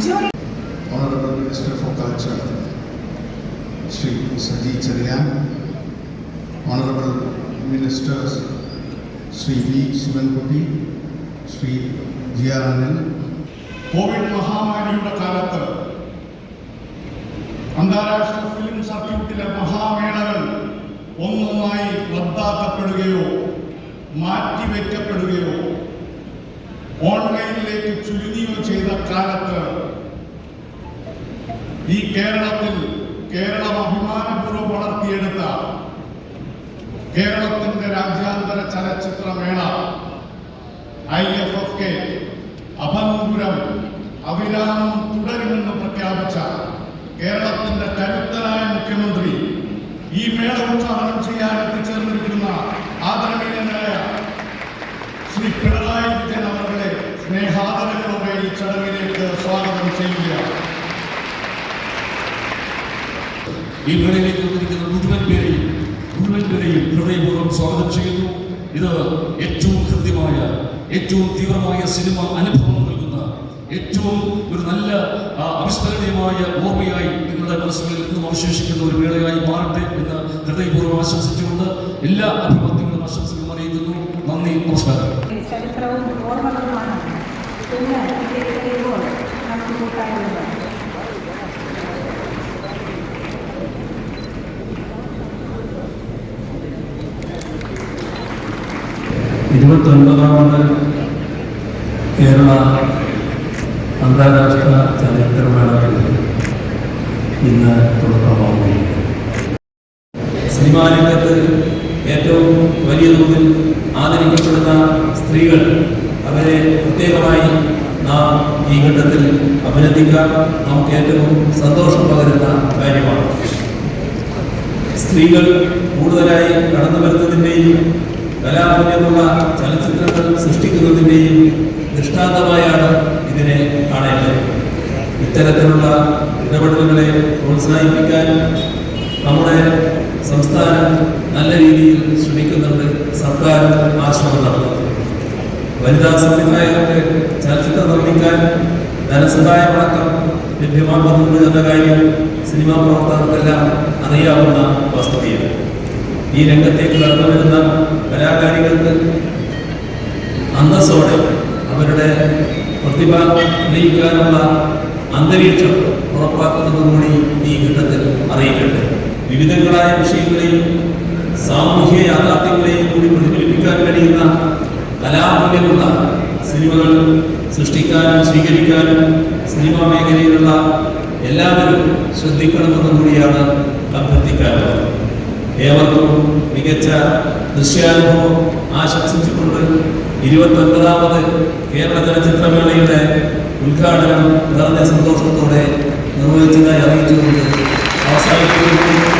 Honorable Minister for Culture, Sri Saji Chariyan, Honorable Ministers Sri V. Sivankuti, Sri G. R. Anil. Covid മഹാമാരിയുടെ കാലത്ത് അന്താരാഷ്ട്ര film സർക്യൂട്ടിലെ മഹാമേളകൾ ഒന്നൊന്നായി റദ്ദാക്കപ്പെടുകയോ മാറ്റിവെക്കപ്പെടുകയോ ഓൺലൈനിലേക്ക് ചുരുങ്ങുകയോ ചെയ്ത കാലത്ത് ഈ കേരളത്തിൽ കേരളം അഭിമാനപൂർവം വളർത്തിയെടുത്ത കേരളത്തിന്റെ രാജ്യാന്തര ചലച്ചിത്രമേള ഐ എഫ് എഫ് കെ അഭംഗുരം അവിരാമം തുടരുമെന്ന് പ്രഖ്യാപിച്ച കേരളത്തിന്റെ കരുത്തനായ മുഖ്യമന്ത്രി ഈ മേള ഉദ്ഘാടനം ചെയ്യാൻ എത്തിച്ചേർന്നിരിക്കുന്ന ആദരണീയനായ ശ്രീ പിണറായി വിജയൻ അവരുടെ സ്നേഹാദരങ്ങളോടെ ഈ ചടങ്ങിലേക്ക് സ്വാഗതം ചെയ്യുകയാണ്. ഈ മേളയിലേക്ക് വന്നിരിക്കുന്ന മുഴുവൻ പേരെയും മുഴുവൻ പേരെയും ഹൃദയപൂർവം സ്വാഗതം ചെയ്യുന്നു. ഇത് ഏറ്റവും ഹൃദ്യമായ ഏറ്റവും തീവ്രമായ സിനിമ അനുഭവം നൽകുന്ന ഏറ്റവും ഒരു നല്ല അവിസ്മരണീയമായ ഓർമ്മയായി നിങ്ങളുടെ മനസ്സുകളിൽ നിന്നും അവശേഷിക്കുന്ന ഒരു വേളയായി മാറട്ടെ എന്ന് ഹൃദയപൂർവം ആശംസിച്ചുകൊണ്ട് എല്ലാ അഭിവാദ്യങ്ങളും ആശംസകളും അറിയിക്കുന്നു. നന്ദി നമസ്കാരം. ചരിത്രവും ഓർമ്മകളുമാണ്. പിന്നെ നമുക്ക് കൂട്ടായുള്ളത് ഇരുപത്തൊൻപതാമത് കേരള അന്താരാഷ്ട്ര ചലച്ചിത്രമേളയ്ക്ക് ഇന്ന് തുടക്കമാകുന്നു. സിനിമാ രംഗത്ത് ഏറ്റവും വലിയ തോതിൽ ആദരിക്കപ്പെടുന്ന സ്ത്രീകൾ അവരെ പ്രത്യേകമായി നാം ഈ ഘട്ടത്തിൽ അഭിനന്ദിക്കാൻ നമുക്ക് ഏറ്റവും സന്തോഷം പകരുന്ന കാര്യമാണ്. സ്ത്രീകൾ കൂടുതലായി കടന്നു വരുന്നതിന്റെയും കലാമൂല്യമുള്ള ചലച്ചിത്രങ്ങൾ സൃഷ്ടിക്കുന്നതിന്റെയും ദൃഷ്ടാന്തമായാണ് ഇതിനെ കാണേണ്ടത്. ഇത്തരത്തിലുള്ള ഇടപെടലുകളെ പ്രോത്സാഹിപ്പിക്കാൻ നമ്മുടെ സംസ്ഥാനം നല്ല രീതിയിൽ ശ്രമിക്കുന്നുണ്ട് സർക്കാർ ആശ്രമം നടത്തുന്നു വനിതാ സംവിധായകർക്ക് ചലച്ചിത്രം നിർമ്മിക്കാൻ ധനസഹായമടക്കം ലഭ്യമാക്കുന്നുണ്ട് എന്ന കാര്യം സിനിമാ പ്രവർത്തകർക്കെല്ലാം അറിയാവുന്ന വസ്തുതയാണ്. ഈ രംഗത്തേക്ക് കടന്നു വരുന്ന കലാകാരികൾക്ക് അന്തസ്സോടെ അവരുടെ പ്രതിഭ തെളിയിക്കാനുള്ള അന്തരീക്ഷം ഉറപ്പാക്കുന്നതുകൂടി ഈ ഘട്ടത്തിൽ അറിയിക്കട്ടെ. വിവിധങ്ങളായ വിഷയങ്ങളെയും സാമൂഹ്യ യാഥാർത്ഥ്യങ്ങളെയും കൂടി പ്രതിഫലിപ്പിക്കാൻ കഴിയുന്ന കലാമൂല്യമുള്ള സിനിമകൾ സൃഷ്ടിക്കാനും സ്വീകരിക്കാനും സിനിമാ മേഖലയിലുള്ള എല്ലാവരും ശ്രദ്ധിക്കണമെന്നും കൂടിയാണ് അഭ്യർത്ഥിക്കാറുള്ളത് ഏവർക്കും മികച്ച ദൃശ്യാനുഭവം ആശംസിച്ചുകൊണ്ട് ഇരുപത്തി ഒൻപതാമത് കേരള ചലച്ചിത്രമേളയുടെ ഉദ്ഘാടനം നിറഞ്ഞ സന്തോഷത്തോടെ നിർവഹിച്ചതായി അറിയിച്ചുകൊണ്ട് സ്നേഹാഭിവാദം